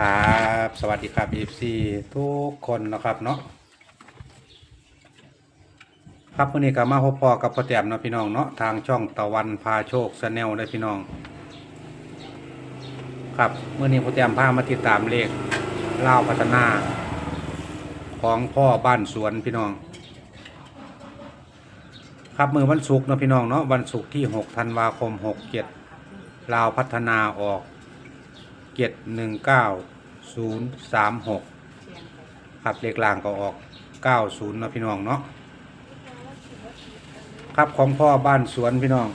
ครับ สวัสดีครับ FC ทุกคนนะครับเนาะครับวันนี้ก็มาพบพอกับพ่อแต้มนาะพี่น้องเนาะทางช่องตะวันพาโชคชาแนลได้พี่น้อง ครับเมื่อนี้พ่อแต้มพามาติดตามเลขเล่าพัฒนา ของพ่อบ้านสวนพี่น้อง ครับมือวันศุกร์นะพี่น้องเนาะวันศุกร์ที่ 6 ธันวาคม 67ลาวพัฒนาออก เจ็ดหนึ่งเก้าศูนย์สามหกครับเลขล่างก็ออกเก้าศูนย์นะพี่น้องเนาะครับของพ่อบ้านสวนพี่น้อง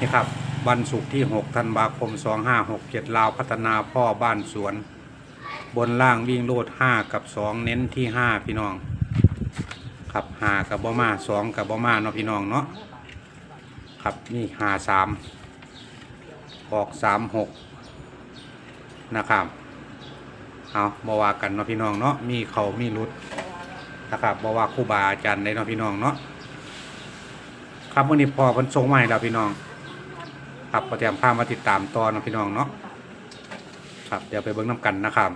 นี่ครับวันศุกร์ที่หกธันวาคมสองห้าหกเจ็ดลาวพัฒนาพ่อบ้านสวน บนล่างวิ่งโลดห้ากับสองเน้นที่ห้าพี่น้อง ครับหากับบอมาสองกับบอมาเนาะพี่น้องเนาะ ครับนี่หาสามออกสามหกนะครับเอาบอว่ากันเนาะพี่น้องเนาะมีเขามีรุดนะครับบอว่าครู่บาอาจารย์ได้เนาะพี่น้องเนาะครับวันนี้พอพิ่นส่งมาให้เราพี่น้อง ครับก็เตรียมพามาติดตามตอนเนาะพี่น้องเนาะครับเดี๋ยวไปเบิ่งน้ำกันนะครับ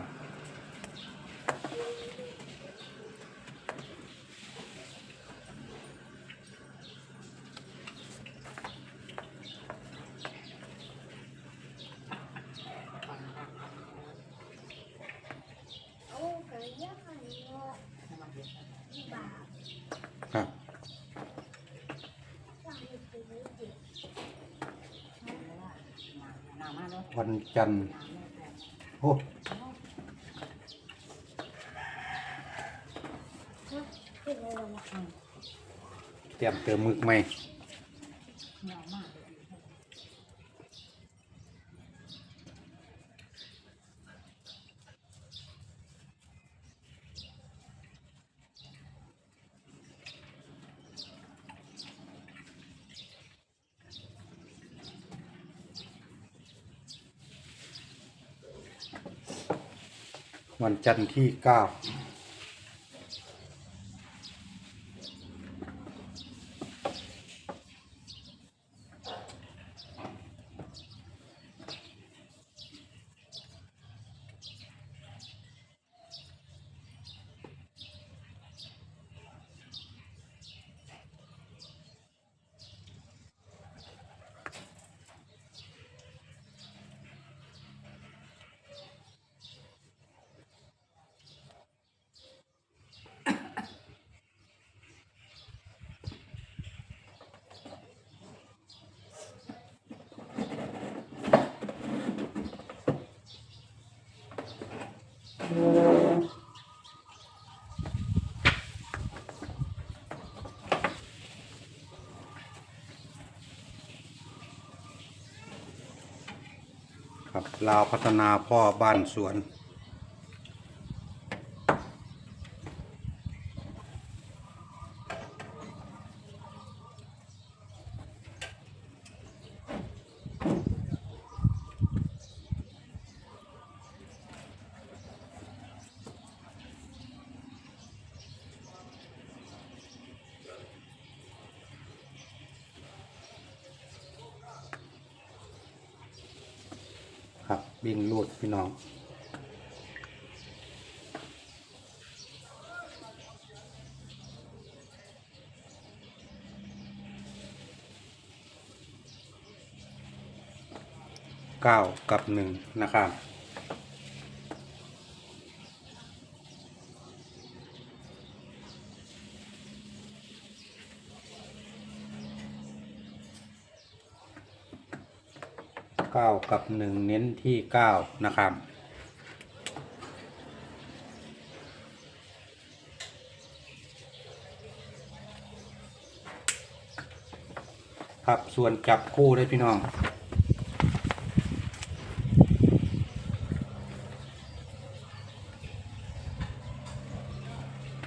โอ้ก็ยังไงเนาะบาป ครับ ว่าให้เป็นเด็ก วันจันทร์โอ้เป็นอะไรวะเตรียมเติมหมึกไหม วันจันทร์ที่ 9 ลาวพัฒนาพ่อบ้านสวน ครับบินลูดพี่น้องเก้ากับหนึ่งนะครับ เก้ากับหนึ่งเน้นที่เก้านะครับ ครับส่วนจับคู่ได้พี่น้อง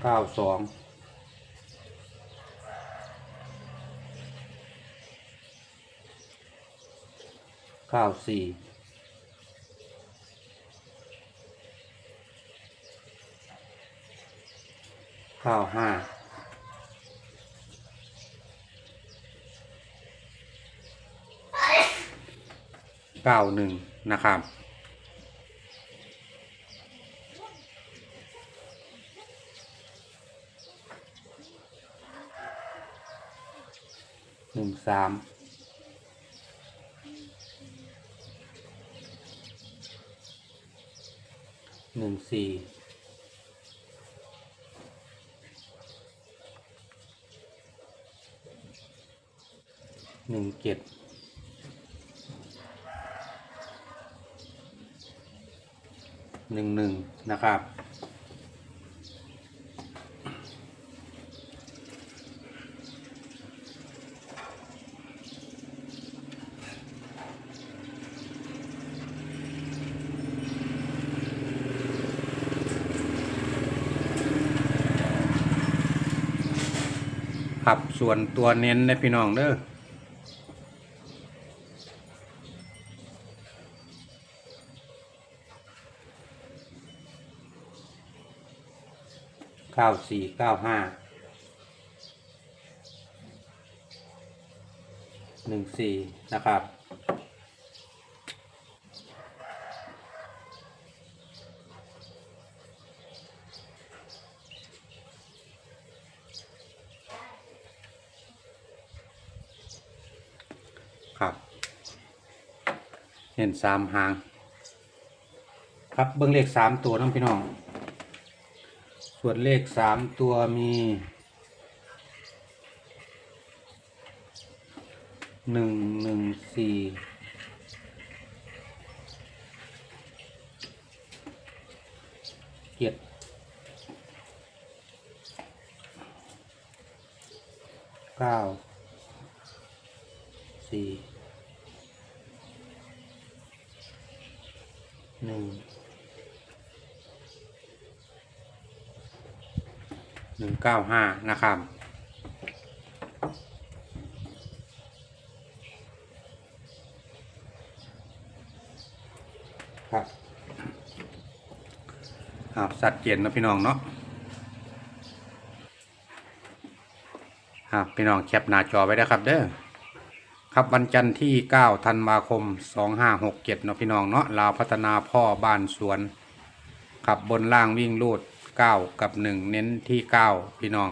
เก้าสอง ก้าสี่เก้าห้าเก้าหนึ่งนะครับหนึ่งสาม หนึ่งสี่หนึ่งเจ็ดหนึ่งหนึ่งนะครับ ส่วนตัวเน้นในพี่น้องเด้อเก้าสี่เก้าห้าหนึ่งสี่นะครับครับ เห็นสามหาง ครับเบิ้งเลขสามตัวน้องพี่น้อง ส่วนเลขสามตัวมีหนึ่งหนึ่งสี่เจ็ดเก้าสี่หนึ่ง หนึ่งเก้าห้านะครับครับสัตว์เกียนนะพี่น้องเนาะครับพี่น้องแคปหน้าจอไว้นะครับเด้อครับวันจันทร์ที่ 9 ธันวาคม 2567เนาะพี่น้องเนาะลาวพัฒนาพ่อบ้านสวนขับบนล่างวิ่งลูด 9กับ1เน้นที่9พี่น้อง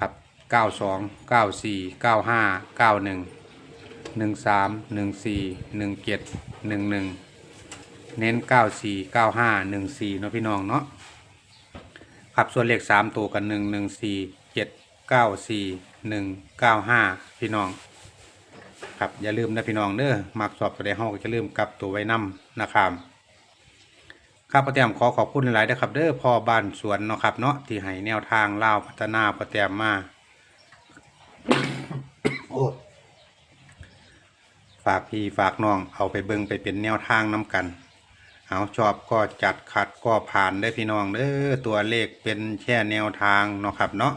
ครับ92 94 95 91 13 14 17 11เน้น94 95 14เนาะพี่น้องเนาะครับส่วนเลข3ตัวกัน1 1 4 7 9 4 1 9 5พี่น้องครับอย่าลืมนะพี่น้องเด้อมักสอบตัวใดห้องก็จะลืมกลับตัวไว้นํนะครับ ครับประแตมขอขอบคุณหลายๆนะครับ เด้อพ่อบ้านสวนเนาะครับเนาะที่ให้แนวทางเล่าวพัฒนาประแตมมาโอ้ฝากพี่ฝากน้องเอาไปเบิ่งไปเป็นแนวทางน้กัน เอาชอบก็จัดขัดก็ผ่านได้อพี่น้องเด้อตัวเลขเป็นแค่แนวทางเนาะครับเนาะ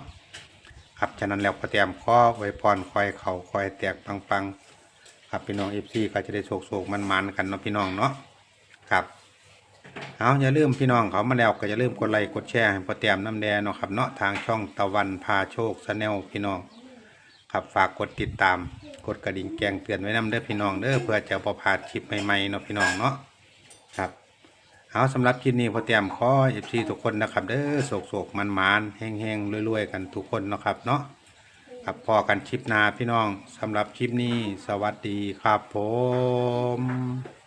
ครับฉะนั้นแล้วประแตมขอไว้พรคอยเข่าคอยแตกปังๆครับพี่น้องเอฟซีก็จะได้โศกโศกมันมันๆกันเนาะพี่น้องเนาะครับ เอาอย่าลืมพี่น้องเขามาแล้วก็อย่าลืมกดไลค์กดแชร์ให้พอเตรียมน้ำแดงเนาะครับเนาะทางช่องตะวันพาโชคชาแนลพี่น้องครับฝากกดติดตามกดกระดิ่งแจ้งเตือนไว้นำเด้อพี่น้องเด้อเพื่อจะประพลาดคลิปใหม่ๆเนาะพี่น้องเนาะครับเอาสำหรับคลิปนี้พอเตรียมขอเอฟซีทุกคนนะครับเด้อโศกโศกมันมันๆแห้งๆรวยๆกันทุกคนเนาะครับเนาะครับพอกันคลิปหนาพี่น้องสำหรับคลิปนี้สวัสดีครับผม